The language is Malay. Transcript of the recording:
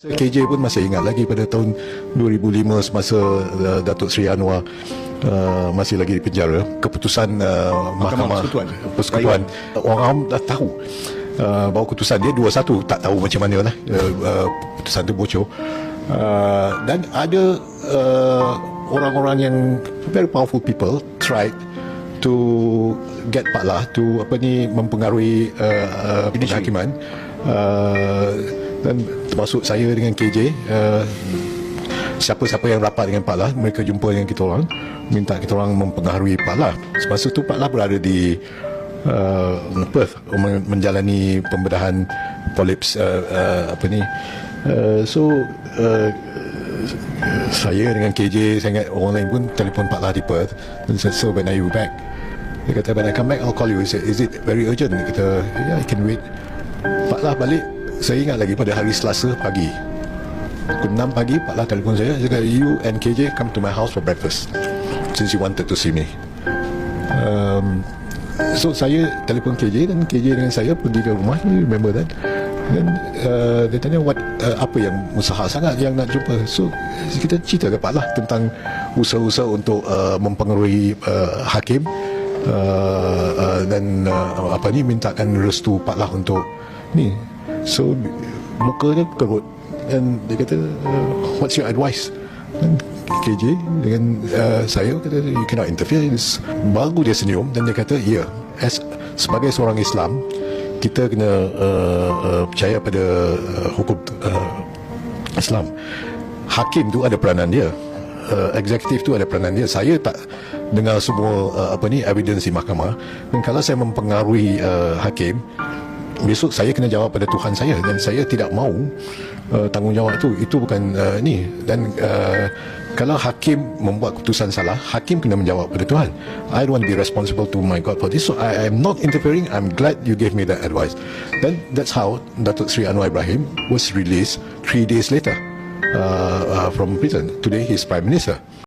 KJ pun masih ingat lagi pada tahun 2005 semasa uh, Datuk Seri Anwar uh, masih lagi di penjara keputusan uh, Mahkamah Persekutuan. Persekutuan. Orang awam dah tahu uh, bahawa keputusan dia 2-1 tak tahu macam mana lah uh, uh, keputusan tu bocor. Uh, dan ada uh, orang-orang yang very powerful people tried to get Pak Lah to apa ni mempengaruhi uh, uh, penghakiman. Uh, dan termasuk saya dengan KJ uh, siapa-siapa yang rapat dengan Pak Lah mereka jumpa dengan kita orang minta kita orang mempengaruhi Pak Lah. Semasa tu Pak Lah berada di uh, Perth men- menjalani pembedahan polips uh, uh, apa ni. Uh, so uh, saya dengan KJ saya ingat orang lain pun telefon Pak Lah di Perth dan said so when are you back? Dia kata when I come back I'll call you. He said is it very urgent? Dia kata yeah I can wait. Pak Lah balik saya ingat lagi pada hari Selasa pagi. Pukul 6 pagi Pak Lah telefon saya dia kata you and KJ come to my house for breakfast since you wanted to see me. Um, so saya telefon KJ dan KJ dengan saya pergi ke rumah you remember that? Dan uh, dia tanya what uh, apa yang usaha sangat yang nak jumpa? So kita cerita ke Pak Lah tentang usaha-usaha untuk uh, mempengaruhi uh, hakim uh, uh, dan uh, apa ni mintakan restu Pak Lah untuk ni so muka dia kerut dan dia kata uh, what's your advice? Dan KJ dengan uh, saya kata you cannot interfere in this. baru dia senyum dan dia kata ya yeah, as sebagai seorang Islam kita kena uh, uh, percaya pada uh, hukum uh, Islam. Hakim tu ada peranan dia. Uh, eksekutif tu ada peranan dia. Saya tak dengar semua uh, apa ni evidence di mahkamah. Dan kalau saya mempengaruhi uh, hakim besok saya kena jawab pada Tuhan saya dan saya tidak mahu uh, tanggungjawab tu. Itu bukan uh, ni. Dan uh, kalau hakim membuat keputusan salah hakim kena menjawab pada Tuhan. I don't want to be responsible to my God for this so I am not interfering. I'm glad you gave me that advice. Then that's how Datuk Sri Anwar Ibrahim was released three days later uh, uh, from prison. Today he's Prime Minister